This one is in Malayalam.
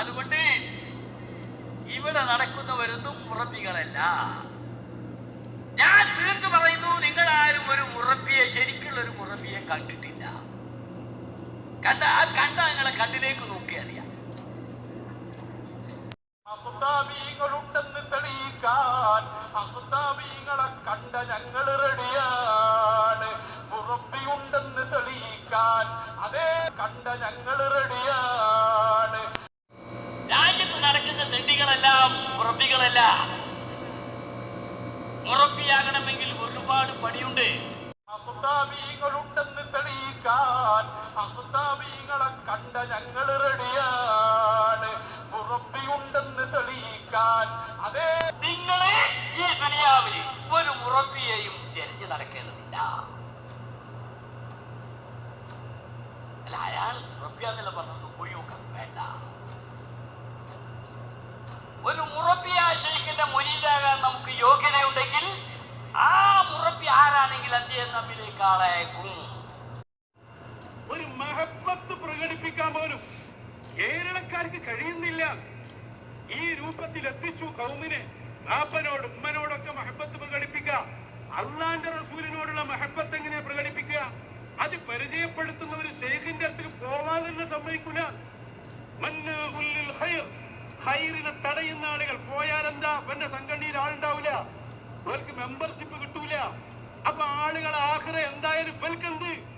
അതുകൊണ്ട് ഇവിടെ നടക്കുന്നവരൊന്നും മുറപ്പികളല്ല ഞാൻ തീർത്തു പറയുന്നു നിങ്ങൾ ആരും ഒരു മുറപ്പിയെ ശരിക്കുള്ള ഒരു മുറപ്പിയെ കണ്ടിട്ടില്ല. കണ്ട ആ കണ്ട നിങ്ങളെ കണ്ണിലേക്ക് നോക്കി അറിയാം. അമുതാബീങ്ങളുണ്ടെന്ന് തെളിയിക്കാൻ അമുതാബീങ്ങളെ കണ്ട ഞങ്ങൾ റെഡിയാണ്. മുറപ്പിയുണ്ടെന്ന് തെളിയിക്കാൻ അതേ കണ്ട ഞങ്ങൾ റെഡിയാണ് മുറപ്പികളല്ല മുറപ്പിയാകണമെങ്കിൽ ഒരുപാട് പണിയുണ്ട്. അബുദാബികളുണ്ടെന്ന് തെളിയിക്കാൻ അബുദാബികളെ കണ്ട ഞങ്ങൾ റെഡിയാണ്. ഉറപ്പിയുണ്ടെന്ന് തെളിയിക്കാൻ. അതേ നിങ്ങളെ ഈ ദുനിയാവിൽ ഒരു ഉറപ്പിയെയും തിരഞ്ഞു നടക്കേണ്ടതില്ല. അല്ല അയാൾ ഉറപ്പിയാന്നല്ല പറഞ്ഞത്? നോക്കാൻ വേണ്ട. ഒരു മുറപ്പി ആശയിക്കുന്ന മുരീതാകാൻ നമുക്ക് യോഗ്യതയുണ്ടെങ്കിൽ ആ മുറബി ആരാണെങ്കിൽ അദ്ദേഹം നമ്മിലേക്ക് ആളയക്കും ഒരു മഹബത്ത് പ്രകടിപ്പിക്കാൻ പോലും കേരളക്കാർക്ക് കഴിയുന്നില്ല. ഈ രൂപത്തിൽ എത്തിച്ചു കൗമിനെ. ബാപ്പനോട് ഉമ്മനോടൊക്കെ മഹബത്ത് പ്രകടിപ്പിക്കുക. അള്ളാന്റെ റസൂലിനോടുള്ള മഹബത്ത് എങ്ങനെ പ്രകടിപ്പിക്കുക? അത് പരിചയപ്പെടുത്തുന്ന ഒരു ഷെയ്ഖിന്റെ അടുത്ത് പോവാൻ തന്നെ സമ്മതിക്കൂല ലിൽ തടയുന്ന ആളുകൾ പോയാൽ എന്താ പിന്നെ സംഘടനയിൽ ആളുണ്ടാവില്ല അവർക്ക് മെമ്പർഷിപ്പ് കിട്ടൂല. അപ്പൊ ആളുകൾ ആഹ്റ എന്തായാലും ഇവൽക്കെന്ത്?